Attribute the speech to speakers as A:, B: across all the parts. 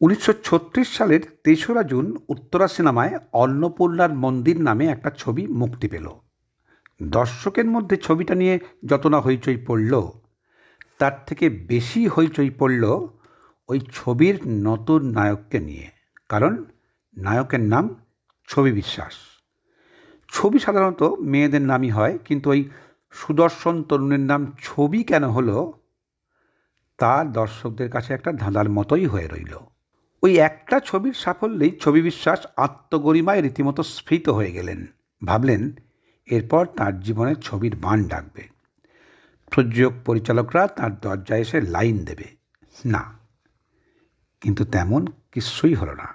A: উনিশশো ছত্রিশ সালের তেসরা জুন উত্তরা সিনেমায় অন্নপূর্ণার মন্দির নামে একটা ছবি মুক্তি পেল। দর্শকের মধ্যে ছবিটা নিয়ে যত না হইচই পড়ল, তার থেকে বেশি হইচই পড়ল ওই ছবির নতুন নায়ককে নিয়ে। কারণ নায়কের নাম ছবি বিশ্বাস। ছবি সাধারণত মেয়েদের নামই হয়, কিন্তু ওই সুদর্শন তরুণের নাম ছবি কেন হলো, তা দর্শকদের কাছে একটা ধাঁধার মতোই হয়ে রইল। ওই একটা ছবির সাফল্যেই ছবি বিশ্বাস, আত্মগরিমায় রীতিমতো স্ফীত হয়ে গেলেন। ভাবলেন, এরপর তার জীবনে ছবির বান ডাকবে। প্রযোজক, পরিচালকরা তার দরজায় এসে লাইন দেবে। না, কিন্তু তেমন কিছুই হলো না।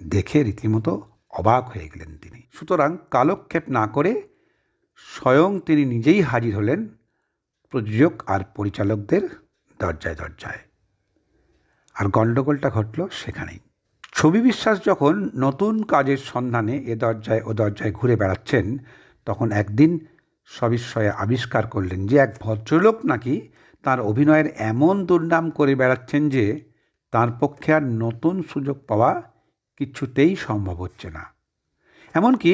A: দেখে রীতিমতো অবাক হয়ে গেলেন তিনি। সুতরাং কালক্ষেপ না করে স্বয়ং তিনি নিজেই হাজির হলেন প্রযোজক আর পরিচালকদের দরজায় দরজায়। আর গণ্ডগোলটা ঘটল সেখানেই। ছবি বিশ্বাস যখন নতুন কাজের সন্ধানে এ দরজায় ও দরজায় ঘুরে বেড়াচ্ছেন, তখন একদিন সবিস্ময়ে আবিষ্কার করলেন যে এক ভদ্রলোক নাকি তার অভিনয়ের এমন দুর্নাম করে বেড়াচ্ছেন যে তার পক্ষে আর নতুন সুযোগ পাওয়া কিছুতেই সম্ভব হচ্ছে না। এমনকি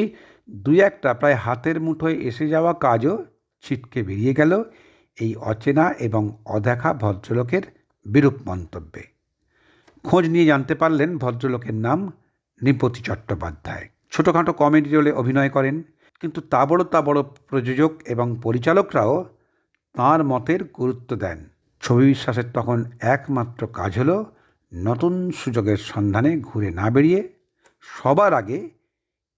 A: দুই একটা প্রায় হাতের মুঠোয় এসে যাওয়া কাজও ছিটকে বেরিয়ে গেল এই অচেনা এবং অদেখা ভদ্রলোকের বিরূপ মন্তব্যে। খোঁজ নিয়ে জানতে পারলেন ভদ্রলোকের নাম নৃপতি চট্টোপাধ্যায়। ছোটোখাটো কমেডি রোলে অভিনয় করেন, কিন্তু তা বড় তা বড় প্রযোজক এবং পরিচালকরাও তাঁর মতের গুরুত্ব দেন। ছবি বিশ্বাসের তখন একমাত্র কাজ হলো নতুন সুযোগের সন্ধানে ঘুরে না বেরিয়ে সবার আগে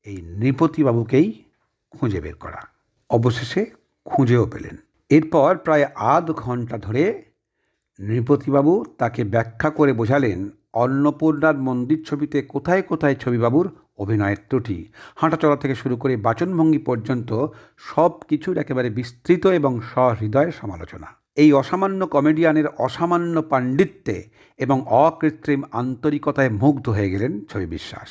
A: এই নৃপতিবাবুকেই খুঁজে বের করা। অবশেষে খুঁজেও পেলেন। এরপর প্রায় আধ ঘণ্টা ধরে নৃপতিবাবু তাকে ব্যাখ্যা করে বোঝালেন, অন্নপূর্ণার মন্দির ছবিতে কোথায় কোথায় ছবিবাবুর অভিনয়ের ত্রুটি। হাঁটাচলা থেকে শুরু করে বাচনভঙ্গি পর্যন্ত সব কিছুর একেবারে বিস্তৃত এবং সহৃদয় সমালোচনা। এই অসামান্য কমেডিয়ানের অসামান্য পাণ্ডিত্যে এবং অকৃত্রিম আন্তরিকতায় মুগ্ধ হয়ে গেলেন ছবি বিশ্বাস।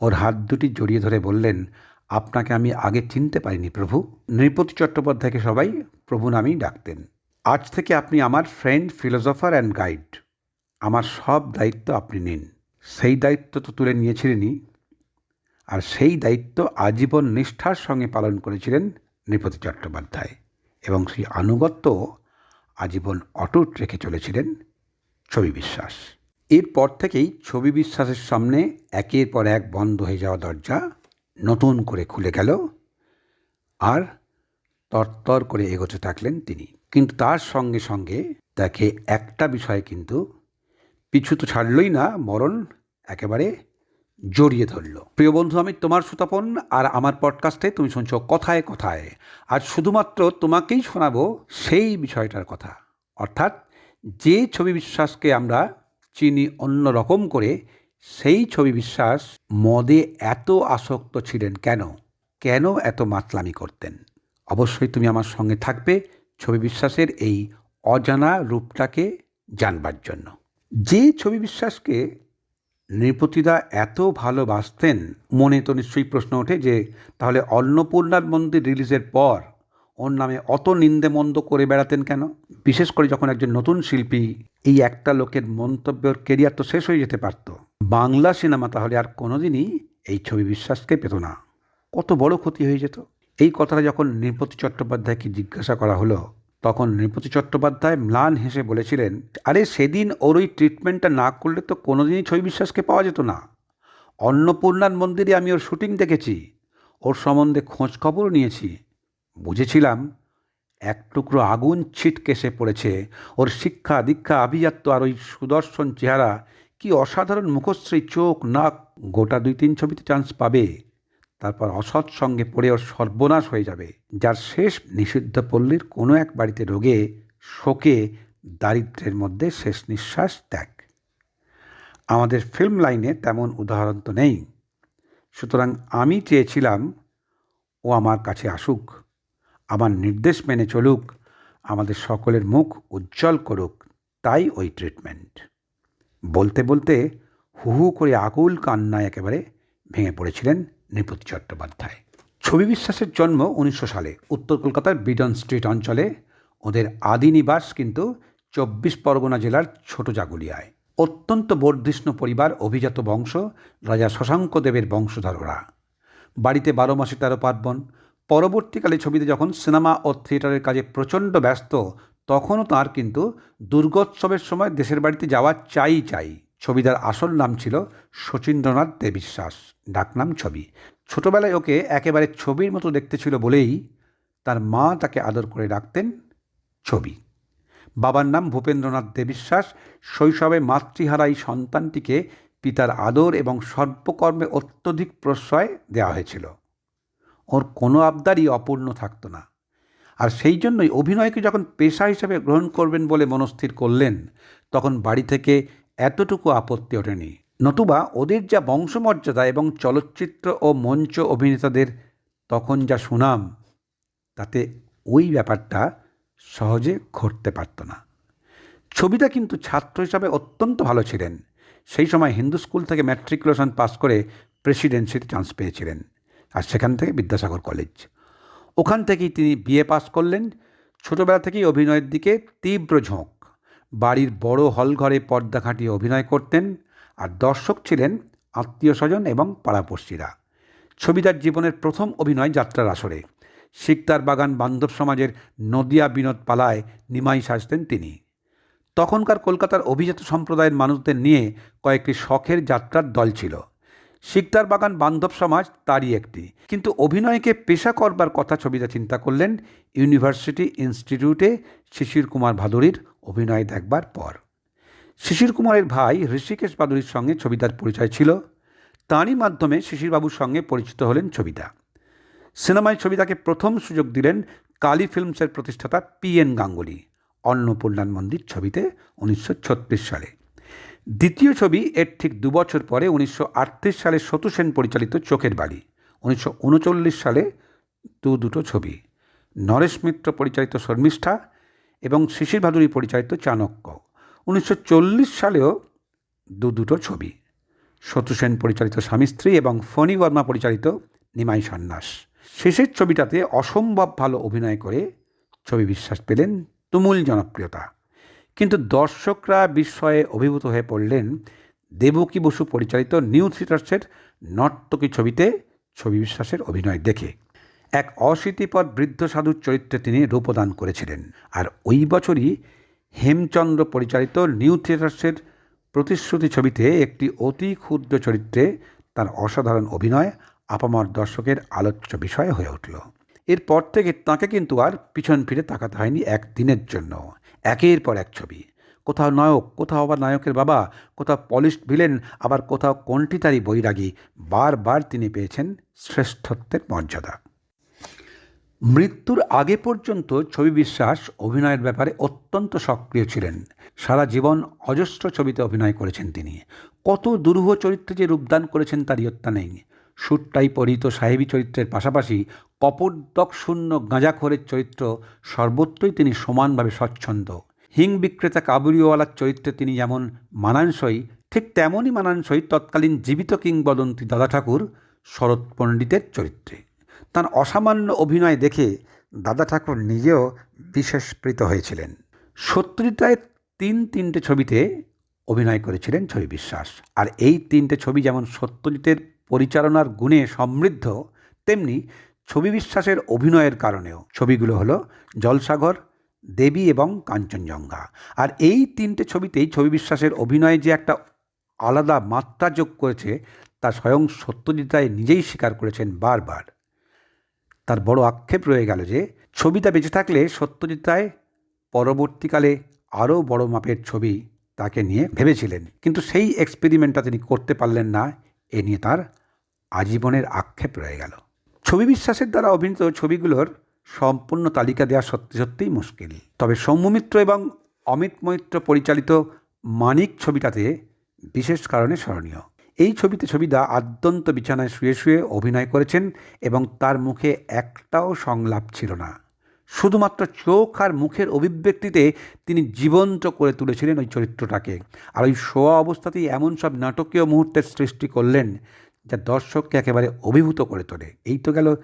A: ওর হাত দুটি জড়িয়ে ধরে বললেন, আপনাকে আমি আগে চিনতে পারিনি প্রভু। নৃপতি চট্টোপাধ্যায়কে সবাই প্রভু নামেই ডাকতেন। আজ থেকে আপনি আমার ফ্রেন্ড ফিলোসফার অ্যান্ড গাইড আমার সব দায়িত্ব আপনি নিন। সেই দায়িত্ব তো তুলে নিয়েছিলেনই। আর সেই দায়িত্ব আজীবন নিষ্ঠার সঙ্গে পালন করেছিলেন নৃপতি চট্টোপাধ্যায়। এবং সেই আনুগত্য আজীবন অটুট রেখে চলেছিলেন ছবি বিশ্বাস। এরপর থেকেই ছবি বিশ্বাসের সামনে একের পর এক বন্ধ হয়ে যাওয়া দরজা নতুন করে খুলে গেল। আর তরতর করে এগোতে থাকলেন তিনি। কিন্তু তার সঙ্গে সঙ্গে তাকে একটা বিষয় কিন্তু পিছু তো ছাড়লই না, মরণ একেবারে জড়িয়ে ধরল। প্রিয় বন্ধু, আমি তোমার সুতাপন আর আমার পডকাস্টে তুমি শুনছো কথায় কথায়। আর শুধুমাত্র তোমাকেই শোনাবো সেই বিষয়টার কথা। অর্থাৎ যে ছবি বিশ্বাসকে আমরা চিনি অন্য রকম করে, সেই ছবি বিশ্বাস মদে এত আসক্ত ছিলেন কেন? কেন এত মাতলামি করতেন? অবশ্যই তুমি আমার সঙ্গে থাকবে। ছবি বিশ্বাসের এই অজানা রূপটাকে জানবার জন্য। যে ছবি বিশ্বাসকে নৃপতিদা এত ভালোবাসতেন, মনে তো নিশ্চয়ই প্রশ্ন ওঠে যে, তাহলে অন্নপূর্ণার মন্দির রিলিজের পর ওর নামে অত নিন্দে মন্দ করে বেড়াতেন কেন? বিশেষ করে যখন একজন নতুন শিল্পী এই একটা লোকের মন্তব্যের কেরিয়ার তো শেষ হয়ে যেতে পারত। বাংলা সিনেমা তাহলে আর কোনোদিনই এই ছবি বিশ্বাসকে পেত না। কত বড় ক্ষতি হয়ে যেত। এই কথাটা যখন নৃপতি চট্টোপাধ্যায়কে জিজ্ঞাসা করা হলো, তখন নৃপতি চট্টোপাধ্যায় ম্লান হেসে বলেছিলেন, আরে সেদিন ওর ওই ট্রিটমেন্টটা না করলে তো কোনোদিনই ছবি বিশ্বাসকে পাওয়া যেত না। অন্নপূর্ণার মন্দিরে আমি ওর শুটিং দেখেছি। ওর সম্বন্ধে খোঁজ খবরও নিয়েছি। বুঝেছিলাম, এক টুকরো আগুন ছিটকে এসে পড়েছে। ওর শিক্ষা, দীক্ষা, আভিজাত্য আর ওই সুদর্শন চেহারা কি অসাধারণ মুখশ্রী, চোখ, নাক, গোটা দুই তিন ছবিতে চান্স পাবে। তারপর অসৎ সঙ্গে পড়ে ওর সর্বনাশ হয়ে যাবে, যার শেষ নিষিদ্ধ পল্লীর কোনো এক বাড়িতে রোগে, শোকে, দারিদ্রের মধ্যে শেষ নিঃশ্বাস ত্যাগ। আমাদের ফিল্ম লাইনে তেমন উদাহরণ তো নেই। সুতরাং আমি চেয়েছিলাম, ও আমার কাছে আসুক, আমার নির্দেশ মেনে চলুক, আমাদের সকলের মুখ উজ্জ্বল করুক। তাই ওই ট্রিটমেন্ট। বলতে বলতে হু হু করে আকুল কান্নায় একেবারে ভেঙে পড়েছিলেন নৃপতি চট্টোপাধ্যায়। ছবি বিশ্বাসের জন্ম উনিশশো সালে। উত্তর কলকাতার বিডন স্ট্রিট অঞ্চলে। ওদের আদি নিবাস কিন্তু চব্বিশ পরগনা জেলার ছোট জাগুলিয়ায়। অত্যন্ত বর্ধিষ্ণু পরিবার, অভিজাত বংশ, রাজা শশাঙ্ক দেবের বংশধররা। বাড়িতে বারো মাসে তেরো পার্বণ। পরবর্তীকালে ছবিতে যখন সিনেমা ও থিয়েটারের কাজে প্রচণ্ড ব্যস্ত, তখনও তার কিন্তু দুর্গোৎসবের সময় দেশের বাড়িতে যাওয়া চাই চাই। ছবিটার আসল নাম ছিল শচীন্দ্রনাথ দেবিশ্বাস ডাকনাম ছবি। ছোটবেলায় ওকে একেবারে ছবির মতো দেখতে ছিল বলেই তার মা তাকে আদর করে ডাকতেন ছবি। বাবার নাম ভূপেন্দ্রনাথ দেবিশ্বাস শৈশবে মাতৃহারা এই সন্তানটিকে পিতার আদর এবং সর্বকর্মে অত্যধিক প্রশ্রয় দেওয়া হয়েছিল। ওর কোনো আবদারই অপূর্ণ থাকতো না। আর সেই জন্যই অভিনয়কে যখন পেশা হিসেবে গ্রহণ করবেন বলে মনস্থির করলেন, তখন বাড়ি থেকে এতটুকু আপত্তি ওঠেনি। নতুবা ওদের যা বংশমর্যাদা এবং চলচ্চিত্র ও মঞ্চ অভিনেতাদের তখন যা সুনাম, তাতে ওই ব্যাপারটা সহজে ঘটতে পারত না। ছবিটা কিন্তু ছাত্র হিসাবে অত্যন্ত ভালো ছিলেন। সেই সময় হিন্দু স্কুল থেকে ম্যাট্রিকুলেশন পাস করে প্রেসিডেন্সিতে চান্স পেয়েছিলেন, আর সেখান থেকে বিদ্যাসাগর কলেজ। ওখান থেকেই তিনি বিএ পাস করলেন। ছোটোবেলা থেকেই অভিনয়ের দিকে তীব্র ঝোঁক। বাড়ির বড় হল ঘরে পর্দা খাটিয়ে অভিনয় করতেন আর দর্শক ছিলেন আত্মীয় স্বজন এবং পাড়াপড়শিরা। ছবিদার জীবনের প্রথম অভিনয় যাত্রার আসরে। শিকদার বাগান বান্ধব সমাজের নদিয়া বিনোদ পালায় নিমাই সাজতেন তিনি। তখনকার কলকাতার অভিজাত সম্প্রদায়ের মানুষদের নিয়ে কয়েকটি শখের যাত্রার দল ছিল। শিকদার বাগান বান্ধব সমাজ তারই একটি। কিন্তু অভিনয়কে পেশা করবার কথা ছবিটা চিন্তা করলেন ইউনিভার্সিটি ইনস্টিটিউটে শিশির কুমার ভাদুরীর অভিনয় দেখবার পর। শিশির কুমারের ভাই ঋষিকেশ ভাদুরীর সঙ্গে ছবিটার পরিচয় ছিল। তাঁরই মাধ্যমে শিশিরবাবুর সঙ্গে পরিচিত হলেন ছবিটা। সিনেমায় ছবিটাকে প্রথম সুযোগ দিলেন কালী ফিল্মসের প্রতিষ্ঠাতা পি এন গাঙ্গুলি। অন্নপূর্ণার মন্দির ছবিতে উনিশশো ছত্রিশ সালে। দ্বিতীয় ছবি এর ঠিক দুবছর পরে উনিশশো আটত্রিশ সালে সতু সেন পরিচালিত চোখের বাড়ি উনিশশো উনচল্লিশ সালে দু দুটো ছবি। নরেশ মিত্র পরিচালিত শর্মিষ্ঠা এবং শিশির ভাদুরী পরিচালিত চাণক্য। উনিশশো চল্লিশ সালেও দু দুটো ছবি। সতু সেন পরিচালিত স্বামী স্ত্রী এবং ফণি বর্মা পরিচালিত নিমাই সন্ন্যাস। শেষের ছবিটাতে অসম্ভব ভালো অভিনয় করে ছবি বিশ্বাস পেলেন তুমুল জনপ্রিয়তা। দর্শকরা বিস্ময়ে অভিভূত হয়ে পড়লেন, দেবকী বসু পরিচালিত নিউ থিয়েটার্সের নর্তকী ছবিতে ছবি বিশ্বাসের অভিনয় দেখে। এক অশীতিপর বৃদ্ধ সাধুর চরিত্রে তিনি রূপদান করেছিলেন। আর ওই বছরই হেমচন্দ্র পরিচালিত নিউ থিয়েটার্সের প্রতিশ্রুতি ছবিতে একটি অতি ক্ষুদ্র চরিত্রে তার অসাধারণ অভিনয় আপামর দর্শকের আলোচ্য বিষয় হয়ে উঠল। এরপর থেকে তাকে কিন্তু আর পিছন ফিরে তাকাতে হয়নি একদিনের জন্য। একের পর এক ছবি। কোথাও নায়ক, কোথাও আবার নায়কের বাবা, কোথাও পলিশড ভিলেন আবার কোথাও কণ্ঠিতারি বৈরাগী। বারবার তিনি পেয়েছেন শ্রেষ্ঠত্বের মর্যাদা। মৃত্যুর আগে পর্যন্ত ছবি বিশ্বাস অভিনয়ের ব্যাপারে অত্যন্ত সক্রিয় ছিলেন। সারা জীবন অজস্র ছবিতে অভিনয় করেছেন তিনি। কত দুরূহ চরিত্রে যে রূপদান করেছেন তার ইয়ত্তা নেই। সুটটাই পরিহিত সাহেবী চরিত্রের পাশাপাশি কপর্দক শূন্য গাঁজাখোরের চরিত্র সর্বত্রই তিনি সমানভাবে স্বচ্ছন্দ। হিং বিক্রেতা কাবুরিওয়ালার চরিত্রে তিনি যেমন মানানসই, ঠিক তেমনই মানানসই তৎকালীন জীবিত কিংবদন্তি দাদা ঠাকুর শরৎ পণ্ডিতের চরিত্রে। তার অসামান্য অভিনয় দেখে দাদা ঠাকুর নিজেও বিশেষপ্রীত হয়েছিলেন। সত্যজিৎ তিন তিনটে ছবিতে অভিনয় করেছিলেন ছবি বিশ্বাস। আর এই তিনটে ছবি যেমন সত্যজিতের পরিচালনার গুণে সমৃদ্ধ, তেমনি ছবি বিশ্বাসের অভিনয়ের কারণেও। ছবিগুলো হলো জলসাগর, দেবী এবং কাঞ্চনজঙ্ঘা। আর এই তিনটে ছবিতেই ছবি বিশ্বাসের অভিনয়ে যে একটা আলাদা মাত্রা যোগ করেছে, তা স্বয়ং সত্যজিৎ রায় নিজেই স্বীকার করেছেন বারবার। তার বড় আক্ষেপ রয়ে গেল যে, ছবিটা বেঁচে থাকলে সত্যজিৎ রায় পরবর্তীকালে আরও বড় মাপের ছবি তাকে নিয়ে ভেবেছিলেন। কিন্তু সেই এক্সপেরিমেন্টটা তিনি করতে পারলেন না, এ নিয়ে তার আজীবনের আক্ষেপ রয়ে গেল। ছবি বিশ্বাসের দ্বারা অভিনীত ছবিগুলোর সম্পূর্ণ তালিকা দেওয়া সত্যি সত্যিই মুশকিল। তবে সৌম্যমিত্র এবং অমিত মৈত্র পরিচালিত মানিক ছবিটাতে বিশেষ কারণে স্মরণীয়। এই ছবিতে ছবিদা আদ্যন্ত বিছানায় শুয়ে শুয়ে অভিনয় করেছেন এবং তার মুখে একটাও সংলাপ ছিল না। শুধুমাত্র চোখ আর মুখের অভিব্যক্তিতে তিনি জীবন্ত করে তুলেছিলেন ওই চরিত্রটাকে। আর ওই শোয়া অবস্থাতেই এমন সব নাটকীয় মুহূর্তের সৃষ্টি করলেন যা দর্শককে একেবারে অভিভূত করে তোলে। এই তো গেল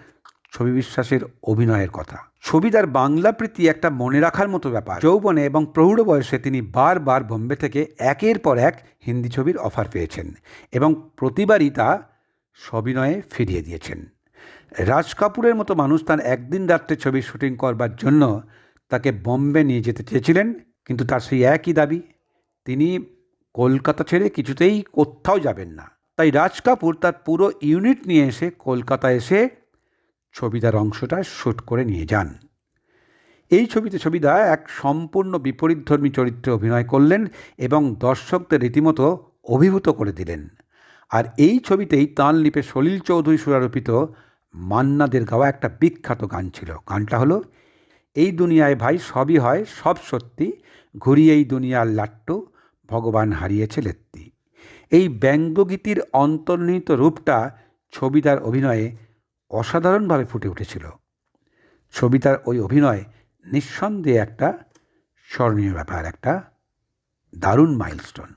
A: ছবি বিশ্বাসের অভিনয়ের কথা। ছবিদার বাংলা প্রীতি একটা মনে রাখার মতো ব্যাপার। যৌবনে এবং প্রৌঢ় বয়সে তিনি বারবার বোম্বে থেকে একের পর এক হিন্দি ছবির অফার পেয়েছেন এবং প্রতিবারই তা সবিনয়ে ফিরিয়ে দিয়েছেন। রাজ কাপুরের মতো মানুষ তার একদিন রাত্রে ছবি শুটিং করবার জন্য তাকে বম্বে নিয়ে যেতে চেয়েছিলেন, কিন্তু তার সেই একই দাবি, তিনি কলকাতা ছেড়ে কিছুতেই কোথাও যাবেন না। তাই রাজ কাপুর তার পুরো ইউনিট নিয়ে এসে কলকাতা এসে ছবিদার অংশটা শ্যুট করে নিয়ে যান। এই ছবিতে ছবিদা এক সম্পূর্ণ বিপরীতধর্মী চরিত্রে অভিনয় করলেন এবং দর্শকদের রীতিমতো অভিভূত করে দিলেন। আর এই ছবিতেই তাঁর লিপে সলিল চৌধুরী সুরারোপিত মান্নাদের গাওয়া একটা বিখ্যাত গান ছিল। গানটা হলো, এই দুনিয়ায় ভাই সবই হয়, সব সত্যি ঘুরিয়ে এই দুনিয়ার লাট্টু, ভগবান হারিয়েছে লেত্তি। এই ব্যঙ্গগীতির অন্তর্নিহিত রূপটা ছবিদার অভিনয়ে অসাধারণভাবে ফুটে উঠেছিল। ছবিতার ওই অভিনয় নিঃসন্দেহে একটা স্মরণীয় ব্যাপার, একটা দারুণ মাইলস্টোন।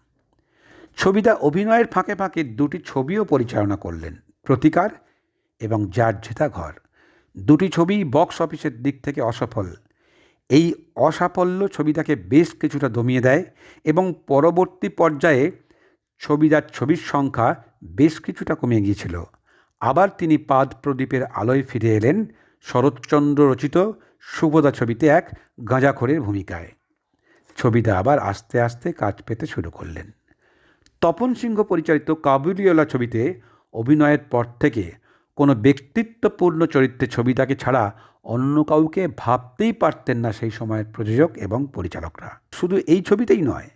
A: ছবিদা অভিনয়ের ফাঁকে ফাঁকে দুটি ছবিও পরিচালনা করলেন, প্রতিকার এবং যার জেতা ঘর। দুটি ছবি বক্স অফিসের দিক থেকে অসফল। এই অসাফল্য ছবিটাকে বেশ কিছুটা দমিয়ে দেয় এবং পরবর্তী পর্যায়ে ছবিদার ছবির সংখ্যা বেশ কিছুটা কমে গিয়েছিল। আবার তিনি পাদ প্রদীপের আলোয় ফিরে এলেন শরৎচন্দ্র রচিত সুভদা ছবিতে এক গাঁজাখোরের ভূমিকায়। ছবিটা আবার আস্তে আস্তে কাজ পেতে শুরু করলেন। তপন সিংহ পরিচালিত কাবুলিওয়ালা ছবিতে অভিনয়ের পর থেকে কোনো ব্যক্তিত্বপূর্ণ চরিত্রে ছবিটাকে ছাড়া অন্য কাউকে ভাবতেই পারতেন না সেই সময়ের প্রযোজক এবং পরিচালকরা। শুধু এই ছবিতেই নয়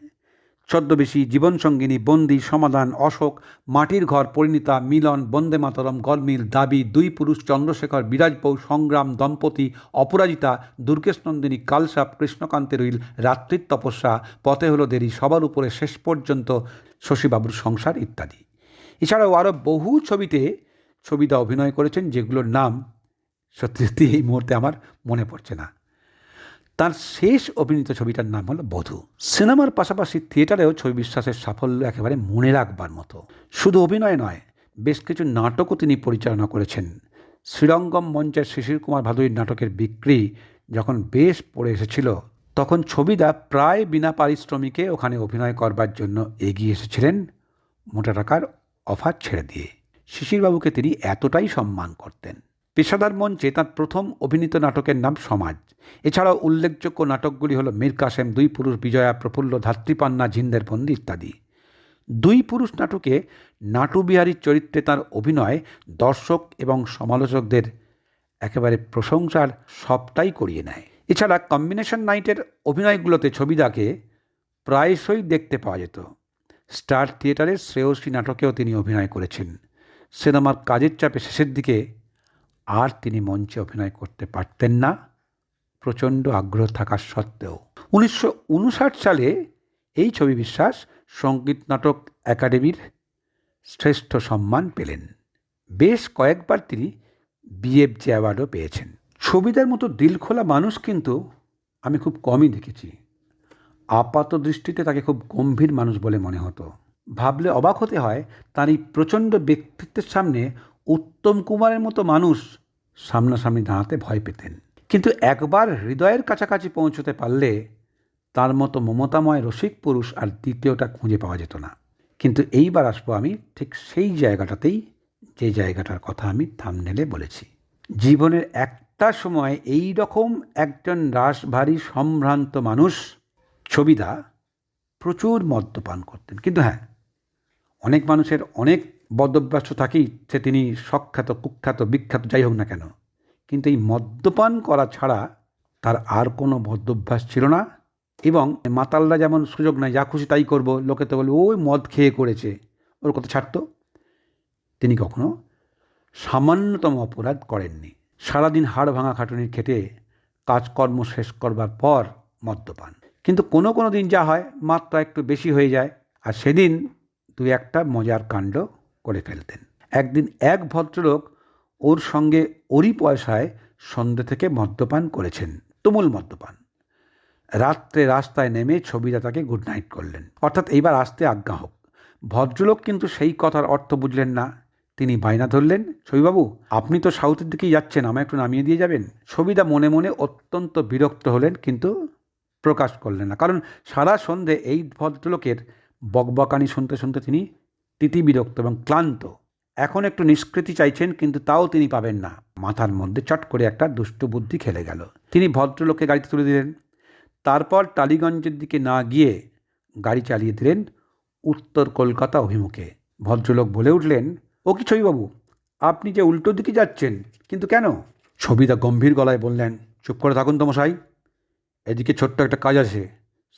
A: ছদ্মবেশী জীবনসঙ্গিনী বন্দি, সমাধান, অশোক, মাটির ঘর, পরিণীতা, মিলন, বন্দে মাতরম, গলমিল, দাবি, দুই পুরুষ, চন্দ্রশেখর বিরাজপৌ সংগ্রাম, দম্পতি, অপরাজিতা, দুর্গেশনন্দিনী, কালসাপ, কৃষ্ণকান্তের উইল, রাত্রির তপস্যা, পথে হলো দেরি, সবার উপরে শেষ পর্যন্ত শশীবাবুর সংসার ইত্যাদি। এছাড়াও আরও বহু ছবিতে ছবিতে অভিনয় করেছেন, যেগুলোর নাম সত্যি সত্যি এই মুহূর্তে আমার মনে পড়ছে না। তার শেষ অভিনীত ছবিটার নাম হলো বধূ। সিনেমার পাশাপাশি থিয়েটারেও ছবি বিশ্বাসের সাফল্য একেবারে মনে রাখবার মতো। শুধু অভিনয় নয়, বেশ কিছু নাটকও তিনি পরিচালনা করেছেন। শ্রীরঙ্গম মঞ্চের শিশির কুমার ভাদুরীর নাটকের বিক্রি যখন বেশ পড়ে এসেছিল, তখন ছবিদা প্রায় বিনা পারিশ্রমিকে ওখানে অভিনয় করবার জন্য এগিয়ে এসেছিলেন। মোটা টাকার অফার ছেড়ে দিয়ে। শিশিরবাবুকে তিনি এতটাই সম্মান করতেন। পেশাদার মঞ্চে তাঁর প্রথম অভিনীত নাটকের নাম সমাজ। এছাড়াও উল্লেখযোগ্য নাটকগুলি হল মীর কাসেম, দুই পুরুষ বিজয়া, প্রফুল্ল ধাত্রীপান্না জিন্দের বন্দি ইত্যাদি। দুই পুরুষ নাটকে নাটুবিহারীর চরিত্রে তার অভিনয় দর্শক এবং সমালোচকদের একেবারে প্রশংসার সবটাই করিয়ে নেয়। এছাড়া কম্বিনেশন নাইটের অভিনয়গুলোতে ছবিদাকে প্রায়শই দেখতে পাওয়া যেত। স্টার থিয়েটারের শ্রেয়সী নাটকেও তিনি অভিনয় করেছেন। সিনেমার কাজের চাপে শেষের দিকে আর তিনি মঞ্চে অভিনয় করতে পারতেন না, প্রচণ্ড আগ্রহ থাকার সত্ত্বেও। উনিশশো উনষাট সালে এই ছবি বিশ্বাস সংগীত নাটক একাডেমির শ্রেষ্ঠ সম্মান পেলেন। বেশ কয়েকবার তিনি বিএফজি অ্যাওয়ার্ডও পেয়েছেন। ছবিদের মতো দিলখোলা মানুষ কিন্তু আমি খুব কমই দেখেছি। আপাত দৃষ্টিতে তাকে খুব গম্ভীর মানুষ বলে মনে হতো। ভাবলে অবাক হতে হয় তার এই প্রচণ্ড ব্যক্তিত্বের সামনে উত্তম কুমারের মতো মানুষ সামনাসামনি দাঁড়াতে ভয় পেতেন। কিন্তু একবার হৃদয়ের কাছাকাছি পৌঁছতে পারলে তার মতো মমতাময় রসিক পুরুষ আর দ্বিতীয়টা খুঁজে পাওয়া যেত না। কিন্তু এইবার আসব আমি ঠিক সেই জায়গাটাতেই, যে জায়গাটার কথা আমি থামনেলে বলেছি। জীবনের একটা সময় এই রকম একজন রাসভারী সম্ভ্রান্ত মানুষ ছবিদা প্রচুর মদ্যপান করতেন। কিন্তু হ্যাঁ অনেক মানুষের অনেক বদভ্যাস থাকেই সে তিনি সখ্যাত, কুখ্যাত, বিখ্যাত, যাই হোক না কেন। কিন্তু এই মদ্যপান করা ছাড়া তার আর কোনো বদভ্যাস ছিল না এবং মাতালরা যেমন সুযোগ নেয়, যা খুশি তাই করব, লোকে তো বলবে ওই মদ খেয়ে করেছে। ওর কথা ছাড়তো। তিনি কখনো সামান্যতম অপরাধ করেননি। সারাদিন হাড় ভাঙা খাটুনির খেটে কাজকর্ম শেষ করবার পর মদ্যপান। কিন্তু কোনো কোনো দিন যা হয়, মাত্রা একটু বেশি হয়ে যায়। আর সেদিন দু একটা মজার কাণ্ড করে ফেলতেন। একদিন এক ভদ্রলোক ওর সঙ্গে ওরই পয়সায় সন্ধ্যে থেকে মদ্যপান করেছেন, তুমুল মদ্যপান। রাত্রে রাস্তায় নেমে ছবিদাতাকে গুড নাইট করলেন। অর্থাৎ এইবার আসতে আজ্ঞা হোক। ভদ্রলোক কিন্তু সেই কথার অর্থ বুঝলেন না। তিনি বায়না ধরলেন, ছবিবাবু, আপনি তো সাউথের দিকেই যাচ্ছেন, আমায় একটু নামিয়ে দিয়ে যাবেন? ছবিদা মনে মনে অত্যন্ত বিরক্ত হলেন কিন্তু প্রকাশ করলেন না। কারণ সারা সন্ধে এই ভদ্রলোকের বকবকানি শুনতে শুনতে তিনি তিতি বিরক্ত এবং ক্লান্ত। এখন একটু নিষ্কৃতি চাইছেন, কিন্তু তাও তিনি পাবেন না। মাথার মধ্যে চট করে একটা দুষ্ট বুদ্ধি খেলে গেল। তিনি ভদ্রলোককে গাড়িতে তুলে দিলেন। তারপর টালিগঞ্জের দিকে না গিয়ে গাড়ি চালিয়ে দিলেন উত্তর কলকাতা অভিমুখে। ভদ্রলোক বলে উঠলেন, ও কি ছবিবাবু? আপনি যে উল্টো দিকে যাচ্ছেন, কিন্তু কেন? ছবিদা গম্ভীর গলায় বললেন, চুপ করে থাকুন তো মশাই। এদিকে ছোট্ট একটা কাজ আছে,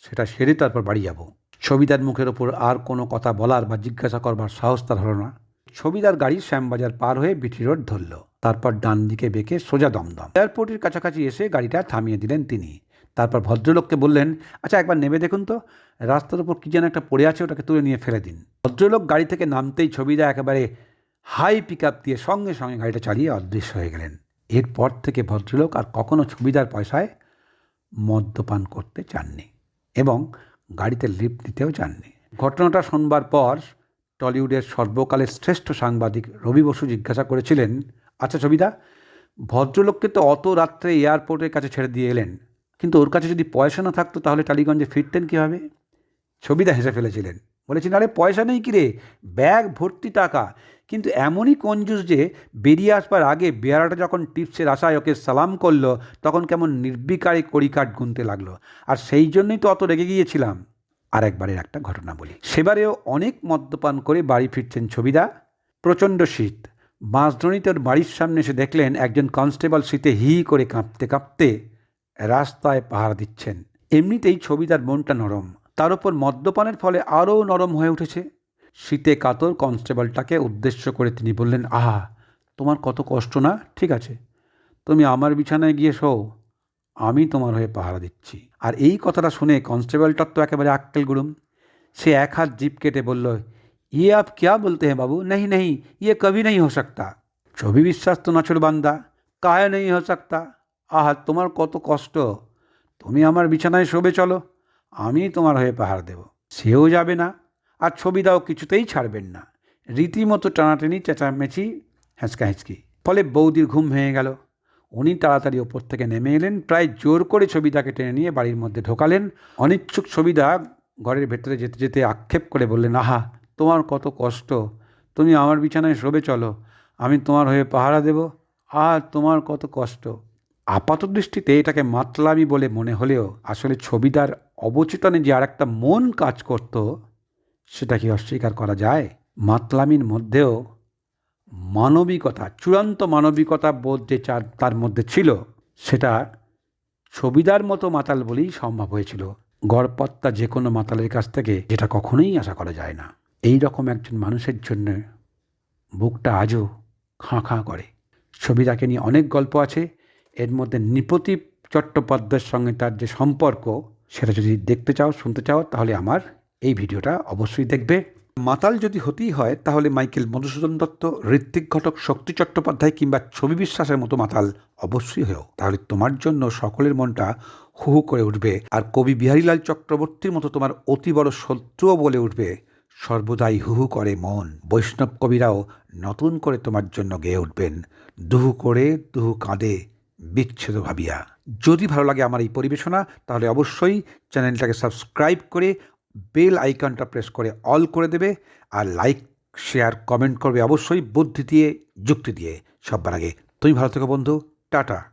A: সেটা সেরে তারপর বাড়ি যাব। ছবিদার মুখের ওপর আর কোনো কথা বলার বা জিজ্ঞাসা করবার সাহস তার হলো না। ছবিদার গাড়ি শ্যামবাজার পার হয়ে বিটি রোড ধরল। তারপর ডান দিকে বেঁকে সোজা দমদম। এয়ারপোর্টের কাছাকাছি এসে গাড়িটা থামিয়ে দিলেন তিনি। তারপর ভদ্রলোককে বললেন আচ্ছা একবার নেমে দেখুন তো। রাস্তার উপর কী যেন একটা পড়ে আছে, ওটাকে তুলে নিয়ে ফেলে দিন। ভদ্রলোক গাড়ি থেকে নামতেই ছবিদা একেবারে হাই পিক আপ দিয়ে সঙ্গে সঙ্গে গাড়িটা চালিয়ে অদৃশ্য হয়ে গেলেন। এরপর থেকে ভদ্রলোক আর কখনও ছবিদার পয়সায় মদ্যপান করতে চাননি। এবং গাড়িতে লিফট নিতেও চাননি। ঘটনাটা শোনবার পর টলিউডের সর্বকালের শ্রেষ্ঠ সাংবাদিক রবি বসু জিজ্ঞাসা করেছিলেন আচ্ছা ছবিদা, ভদ্রলোককে তো অত রাত্রে এয়ারপোর্টের কাছে ছেড়ে দিয়ে এলেন। কিন্তু ওর কাছে যদি পয়সা না থাকতো তাহলে টালিগঞ্জে ফিরতেন কীভাবে? ছবিদা হেসে ফেলেছিলেন। বলেছিলেন, আরে পয়সা নেই কিরে, ব্যাগ, ভর্তি টাকা কিন্তু এমনই কঞ্জুস যে বেরিয়ে আসবার আগে বেয়ারাটা যখন টিপসের আশায় ওকে সালাম করল, তখন কেমন নির্বিকারে কড়িকাঠ গুনতে লাগল। আর সেই জন্যই তো অত রেগে গিয়েছিলাম। আর একবারের একটা ঘটনা বলি। সেবারেও অনেক মদ্যপান করে বাড়ি ফিরছেন ছবিদা। প্রচণ্ড শীত। বাঁশধনিতে তোর বাড়ির সামনে এসে দেখলেন একজন কনস্টেবল শীতে হি হি করে কাঁপতে কাঁপতে রাস্তায় পাহারা দিচ্ছেন। এমনিতেই ছবিদার মনটা নরম। তার উপর মদ্যপানের ফলে আরও নরম হয়ে উঠেছে। শীতে কাতর কনস্টেবলটাকে উদ্দেশ্য করে তিনি বললেন, আহা, তোমার কত কষ্ট না? ঠিক আছে। তুমি আমার বিছানায় গিয়ে শো আমি তোমার হয়ে পাহারা দিচ্ছি। আর এই কথাটা শুনে কনস্টেবলটার তো একেবারে আক্কেল গুড়ুম। সে এক হাত জিপ কেটে বলল ইয়ে আপ ক্যা বলতে হ্যাঁ বাবু? নেই নেই ইয়ে কবি নেই হো সকতা। ছবি বিশ্বাস তো নাছুর বান্দা, কায় নেই হো সকতা। আহা, তোমার কত কষ্ট। তুমি আমার বিছানায় শোবে চলো। আমি তোমার হয়ে পাহাড় দেব। সেও যাবে না। আর ছবিদাও কিছুতেই ছাড়বেন না। রীতিমতো টানাটানি চেঁচামেচি হ্যাঁচকা হেঁচকি। ফলে বৌদির ঘুম ভেঙে গেল। উনি তাড়াতাড়ি ওপর থেকে নেমে এলেন, প্রায় জোর করে ছবিদাকে টেনে নিয়ে বাড়ির মধ্যে ঢোকালেন। অনিচ্ছুক ছবিদা ঘরের ভেতরে যেতে যেতে আক্ষেপ করে বললেন, আহা, তোমার কত কষ্ট। তুমি আমার বিছানায় শোবে চলো। আমি তোমার হয়ে পাহারা দেব। আর তোমার কত কষ্ট। আপাত দৃষ্টিতে এটাকে মাতলামি বলে মনে হলেও আসলে ছবিদার অবচেতনে যে আর একটা মন কাজ করত সেটা কি অস্বীকার করা যায়? মাতলামির মধ্যেও মানবিকতা, চূড়ান্ত মানবিকতা বোধ যে তার মধ্যে ছিল, সেটা ছবিদার মতো মাতাল বলেই সম্ভব হয়েছিল। গড়পত্তা যে কোনো মাতালের কাছ থেকে যেটা কখনোই আশা করা যায় না। এই রকম একজন মানুষের জন্য বুকটা আজও খাঁ খাঁ করে। ছবিদাকে নিয়ে অনেক গল্প আছে। এর মধ্যে নৃপতি চট্টোপাধ্যায়ের সঙ্গে তার যে সম্পর্ক, সেটা যদি দেখতে চাও, শুনতে চাও, তাহলে আমার এই ভিডিওটা অবশ্যই দেখবে। মাতাল যদি হতেই হয়, তাহলে মাইকেল মধুসূদন দত্ত ঋত্বিক ঘটক, শক্তি চট্টোপাধ্যায় কিংবা ছবি বিশ্বাসের মতো মাতাল অবশ্যই হয়েও, তাহলে তোমার জন্য সকলের মনটা হু হু করে উঠবে। আর কবি বিহারীলাল চক্রবর্তীর মতো তোমার অতি বড় শত্রুও বলে উঠবে, সর্বদাই হুহু করে মন। বৈষ্ণব কবিরাও নতুন করে তোমার জন্য গেয়ে উঠবেন। দুহু করে দুহু কাঁদে, বিচ্ছেদ ভাবিয়া। যদি ভালো লাগে আমার এই পরিবেশনা, তাহলে অবশ্যই চ্যানেলটাকে সাবস্ক্রাইব করে বেল আইকনটা প্রেস করে অল করে দেবে আর লাইক, শেয়ার, কমেন্ট করবে অবশ্যই বুদ্ধি দিয়ে, যুক্তি দিয়ে। সব্বার আগে। তুমি ভালো থেকো বন্ধু। টাটা।